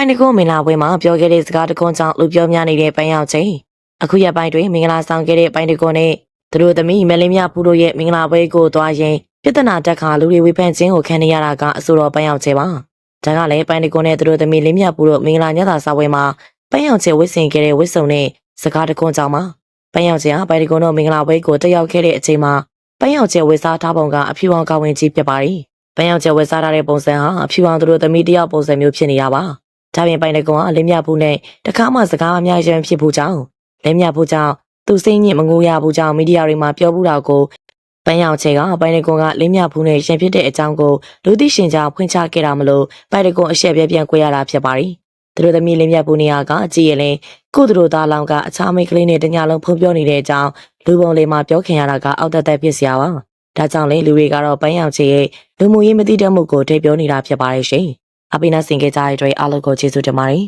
ပိုင်တကွန်မင်္ဂလာပွဲမှာပြောခဲ့တဲ့စကားတကွန်ကြောင့်လူပြောများနေတဲ့ပန်းရောက်ချင်းအခုရက်ပိုင်းတွင်မင်္ဂလာဆောင်ခဲ့တဲ့ပိုင်တကွန်နဲ့သူတို့သမီးမလင်းမြဖူးတို့ရဲ့မင်္ဂလာပွဲကိုသွားရင်ပြဿနာတက်ခါလူတွေဝေဖန်ခြင်းကိုခံနေရတာကအဆိုတော်ပန်းရောက်ချင်းပါဒါကလည်းပိုင်တကွန်နဲ့သူတို့သမီးလင်းမြဖူးတို့မင်္ဂလာညတာစာပွဲမှာပန်းရောက်ချင်းဝစ်ဆင်ခဲ့တဲ့ဝစ်စုံနဲ့စကားတကွန်ကြောင့်ပါပန်းရောက်ချင်းဟာပိုင်တကွန်တို့မင်္ဂလာပွဲကိုတက်ရောက်ခဲ့တဲ့အချိန်မှာပန်းရောက်ချင်းဝစ်စားထားပုံကအဖြူအောင်ကောင်းဝင်ကြီးဖြစ်ပါတယ်ပန်းရောက်ချင်းဝစ်စားထားတဲ့ပုံစံဟာအဖြူအောင်သူတို့သမီးတယောက်ပုံစံမျိုးဖြစ်နေရပါ ဒါပြင်ပိုင်တကွန်ကလင်းမြဘူးနဲ့တခါမှစကားအများရန်ဖြစ်ဘူးကြောင်းလင်းမြဘူးကြောင့်သူစိတ်ညစ်မငိုရဘူးကြောင်းမီဒီယာတွေမှာပြောဘူးတာကိုပန်းရောင်ချေကပိုင်တကွန်ကလင်းမြဘူးနဲ့ရန်ဖြစ်တဲ့အကြောင်းကိုလူသိရှင်ကြားဖွင့်ချခဲ့တာမလို့ပိုင်တကွန်အရှက်ပြပြန်ကြွေးရတာဖြစ်ပါတယ်သူတို့သမီးလင်းမြဘူးနေရာကအကြည့်ရလဲကိုသူတို့သားလောင်ကအခြားမိန်းကလေးနဲ့တညလုံးဖုံးပြောနေတဲ့အကြောင်းလူပုံလေးမှာပြောခင်ရတာကအောက်တက်တက်ဖြစ်စရာပါဒါကြောင့်လေလူတွေကတော့ပန်းရောင်ချေရဲ့လူမှုရေးမသိတတ်မှုကိုထိပြောနေတာဖြစ်ပါတယ်ရှင် အပိနာဆင်ခဲ့ကြတဲ့အတွက်အားလုံးကိုကျေးဇူးတင်ပါတယ်